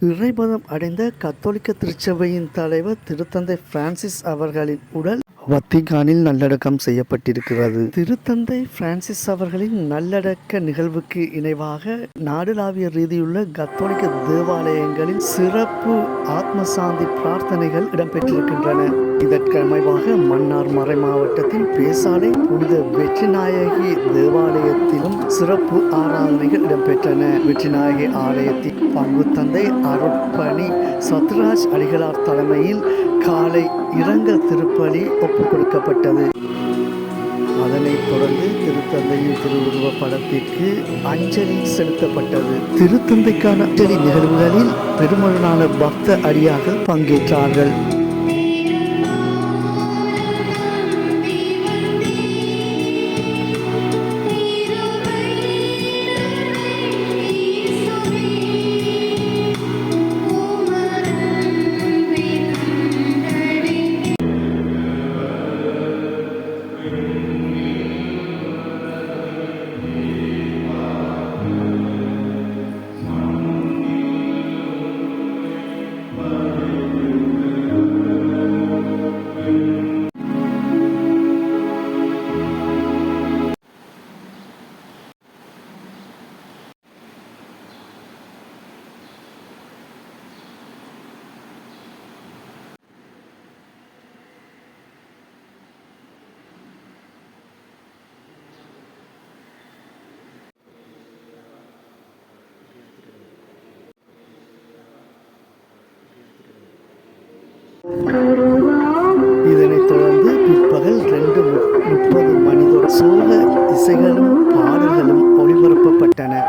இறைபதம் அடைந்த கத்தோலிக்க திருச்சபையின் தலைவர் திருத்தந்தை பிரான்சிஸ் அவர்களின் உடல் வத்திகானில் நல்லடக்கம் செய்யப்பட்டிருக்கிறது. திருத்தந்தை பிரான்சிஸ் அவர்களின் நல்லடக்க நிகழ்வுக்கு இணைவாக நாடுலாவிய ரீதியுள்ள கத்தோலிக்க தேவாலயங்களில் சிறப்பு ஆத்ம சாந்தி பிரார்த்தனைகள் இடம்பெற்றிருக்கின்றன. இதற்கு அமைவாக மன்னார் மறை மாவட்டத்தின் பேசாலை புனித வெற்றிநாயகி தேவாலயத்திலும் சிறப்பு ஆராதனைகள் இடம்பெற்றன. வெற்றிநாயகி ஆலயத்தின் பங்கு தந்தை அருட்பணி சத்ராஜ் அடிகளார் தலைமையில் காலை இரங்கல் திருப்பலி ஒப்புக் கொடுக்கப்பட்டது. அதனைத் தொடர்ந்து திருத்தந்தையின் திருவுருவ படத்திற்கு அஞ்சலி செலுத்தப்பட்டது. திருத்தந்தைக்கான அஞ்சலி நிகழ்வுகளில் பெருமளவான பக்த அடியார்கள் பங்கேற்றார்கள். இதனைத் தொடர்ந்து பிற்பகல் ரெண்டு மு- முப்பது மணிதொடர் சோக இசைகளும் பாடல்களும் ஒளிபரப்பப்பட்டன.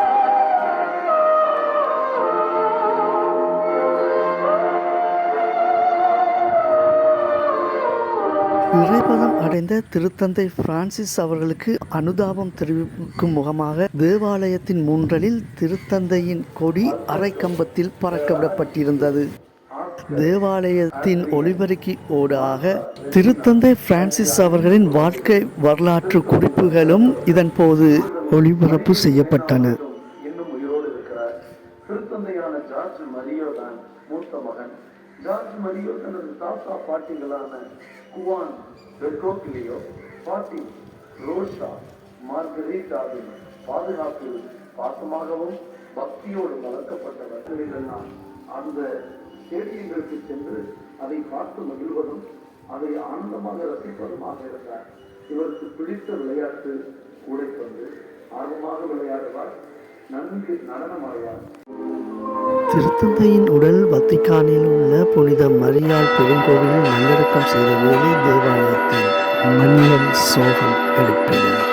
இறைபதம் அடைந்த திருத்தந்தை பிரான்சிஸ் அவர்களுக்கு அனுதாபம் தெரிவிக்கும் முகமாக தேவாலயத்தின் மூன்றலில் திருத்தந்தையின் கொடி அரைக்கம்பத்தில் பறக்கவிடப்பட்டிருந்தது. தேவாலயத்தின் ஒளிபெருக்கி ஓடாக திருத்தந்தை பிரான்சிஸ் அவர்களின் வாழ்க்கை வரலாற்று குறிப்புகளும் இதன் போது ஒளிபரப்பு செய்யப்பட்டன. ஜார்ஜ் மரியோ தனது தாத்தா பாட்டிகளான குவான் பெட்ரோக்கிலியோ பாட்டி ரோஷா மார்கரீட்டாவின் பாதுகாப்பில் பாசமாகவும் பக்தியோடு வளர்க்கப்பட்டவர்களெல்லாம் அந்த ஸ்டேடியங்களுக்கு சென்று அதை பார்த்து மகிழ்வதும் அதை ஆனந்தமாக ரசிப்பதுமாக இருந்தார். இவருக்கு பிடித்த விளையாட்டு கூடைப்பந்து ஆர்வமாக விளையாடுவார் நன்கு நடனமாடுவார். திருத்தந்தையின் உடல் வத்திக்கானில் உள்ள புனித மரியாள் பெருங்கோவிலில் நல்லடக்கம் செய்த வேலை தேவாலயத்தில் மன்னன் சோகம் எழுப்பினர்.